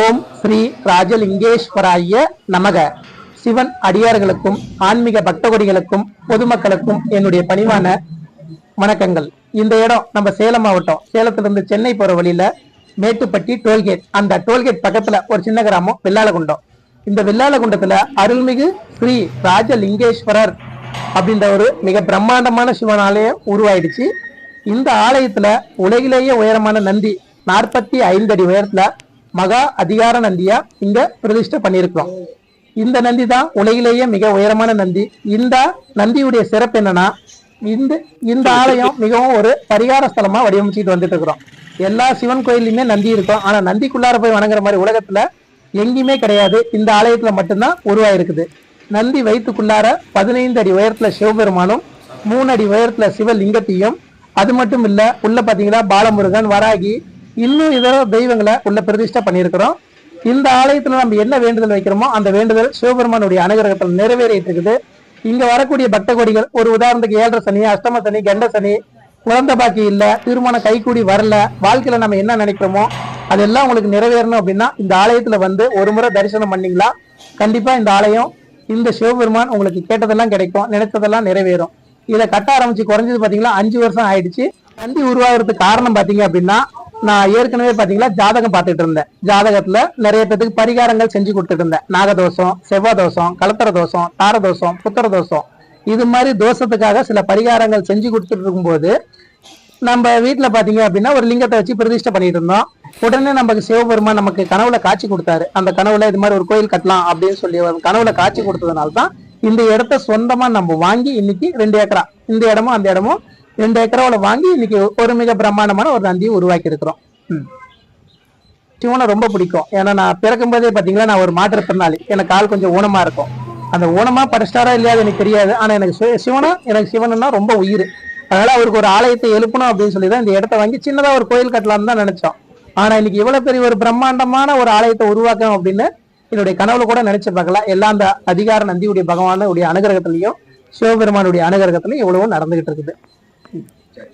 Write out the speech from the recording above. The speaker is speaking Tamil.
ஓம் ஸ்ரீ ராஜலிங்கேஸ்வராய நமக. சிவன் அடியார்களுக்கும் ஆன்மீக பக்தகொடிகளுக்கும் பொதுமக்களுக்கும் என்னுடைய பணிவான வணக்கங்கள். இந்த இடம் நம்ம சேலம் மாவட்டம். சேலத்திலிருந்து சென்னை போற வழியில மேட்டுப்பட்டி டோல்கேட். அந்த டோல்கேட் பக்கத்துல ஒரு சின்ன கிராமம் வெள்ளாளகுண்டம். இந்த வெள்ளாளகுண்டத்துல அருள்மிகு ஸ்ரீ ராஜலிங்கேஸ்வரர் அப்படின்ற ஒரு மிக பிரம்மாண்டமான சிவன் ஆலயம் உருவாயிடுச்சு. இந்த ஆலயத்துல உலகிலேயே உயரமான நந்தி நாற்பத்தி ஐந்து அடி உயரத்துல மகா அதிகார நந்தியா இங்க பிரதிஷ்டை பண்ணியிருக்கிறோம் இந்த நந்தி தான் உலகிலேயே மிக உயரமான நந்தி. இந்த நந்தியுடைய சிறப்பு என்னன்னா இந்த இந்த ஆலயம் மிகவும் ஒரு பரிகார ஸ்தலமா வடிவமைச்சிட்டு வந்துட்டு இருக்கிறோம். எல்லா சிவன் கோயிலுமே நந்தி இருக்கும். ஆனா நந்திக்குள்ளார போய் வணங்குற மாதிரி உலகத்துல எங்கேயுமே கிடையாது. இந்த ஆலயத்துல மட்டும்தான் உருவாயிருக்குது. நந்தி வயிற்றுக்குள்ளார பதினைந்து அடி உயரத்துல சிவபெருமானும் மூணு அடி உயரத்துல சிவலிங்கத்தையும் அது மட்டும் இல்ல உள்ள பாத்தீங்கன்னா பாலமுருகன் வராகி இன்னும் இதர தெய்வங்களை உள்ள பிரதிஷ்டை பண்ணியிருக்கிறோம். இந்த ஆலயத்துல நம்ம என்ன வேண்டுதல் வைக்கிறோமோ அந்த வேண்டுதல் சிவபெருமானுடைய அனுகிரகத்தில் நிறைவேறிட்டு இருக்குது இங்க வரக்கூடிய பக்த கொடிகள் ஒரு உதாரணத்துக்கு ஏழரை சனி அஷ்டம சனி கண்ட சனி குழந்தை பாக்கி இல்ல திருமணம் கைகூடி வரல வாழ்க்கையில நம்ம என்ன நினைக்கிறோமோ அதெல்லாம் உங்களுக்கு நிறைவேறணும் அப்படின்னா இந்த ஆலயத்துல வந்து ஒரு முறை தரிசனம் பண்ணீங்களா? கண்டிப்பா இந்த ஆலயம் இந்த சிவபெருமான் உங்களுக்கு கேட்டதெல்லாம் கிடைக்கும் நினைத்ததெல்லாம் நிறைவேறும். இதை கட்ட ஆரம்பிச்சு குறைஞ்சது பாத்தீங்களா? அஞ்சு வருஷம் ஆயிடுச்சு. நந்தி உருவாகிறதுக்கு காரணம் பாத்தீங்க அப்படின்னா நான் ஏற்கனவே பாத்தீங்களா ஜாதகம் பார்த்துட்டு இருந்தேன். ஜாதகத்துல நிறைய பேத்துக்கு பரிகாரங்கள் செஞ்சு கொடுத்துட்டு இருந்தேன். நாகதோஷம் செவ்வாய் தோஷம் கலத்தர தோஷம் தார தோஷம் புத்திர தோஷம். இது மாதிரி தோஷத்துக்காக சில பரிகாரங்கள் செஞ்சு கொடுத்துட்டு இருக்கும்போது நம்ம வீட்டுல பாத்தீங்க அப்படின்னா ஒரு லிங்கத்தை வச்சு பிரதிஷ்டை பண்ணிட்டு இருந்தோம். உடனே நமக்கு சிவபெருமான் நமக்கு கனவுல காட்சி கொடுத்தாரு. அந்த கனவுல இது மாதிரி ஒரு கோயில் கட்டலாம் அப்படின்னு சொல்லி கனவுல காட்சி கொடுத்ததுனால தான் இந்த இடத்த சொந்தமா நம்ம வாங்கி இன்னைக்கு ரெண்டு ஏக்கரா. இந்த இடமும் அந்த இடமும் ரெண்டு ஏக்கரோட வாங்கி இன்னைக்கு ஒரு மிக பிரம்மாண்டமான ஒரு நந்தியை உருவாக்கி இருக்கிறோம் ம். சிவனை ரொம்ப பிடிக்கும். ஏன்னா நான் பிறக்கும் போதே பாத்தீங்களா நான் ஒரு மாற்றுத்திறனாளி எனக்கு கால் கொஞ்சம் ஊனமா இருக்கும். அந்த ஊனமா படிச்சிட்டாரா இல்லையா எனக்கு தெரியாது. ஆனா எனக்கு சிவ- சிவனா எனக்கு சிவனுன்னா ரொம்ப உயிர். அதனால அவருக்கு ஒரு ஆலயத்தை எழுப்பணும் அப்படின்னு சொல்லி தான் இந்த இடத்த வாங்கி சின்னதா ஒரு கோயில் கட்டலாம்னு தான் நினைச்சோம். ஆனா இன்னைக்கு இவ்வளவு பெரிய ஒரு பிரம்மாண்டமான ஒரு ஆலயத்தை உருவாக்கணும் அப்படின்னு என்னுடைய கனவுல கூட நினைச்சு பார்க்கலாம் எல்லாம் அந்த அதிகார நந்தியுடைய பகவானுடைய அனுகிரகத்திலையும் சிவபெருமானுடைய அனுகிரகத்திலையும் இவ்வளவும் நடந்துகிட்டு இருக்குது. important.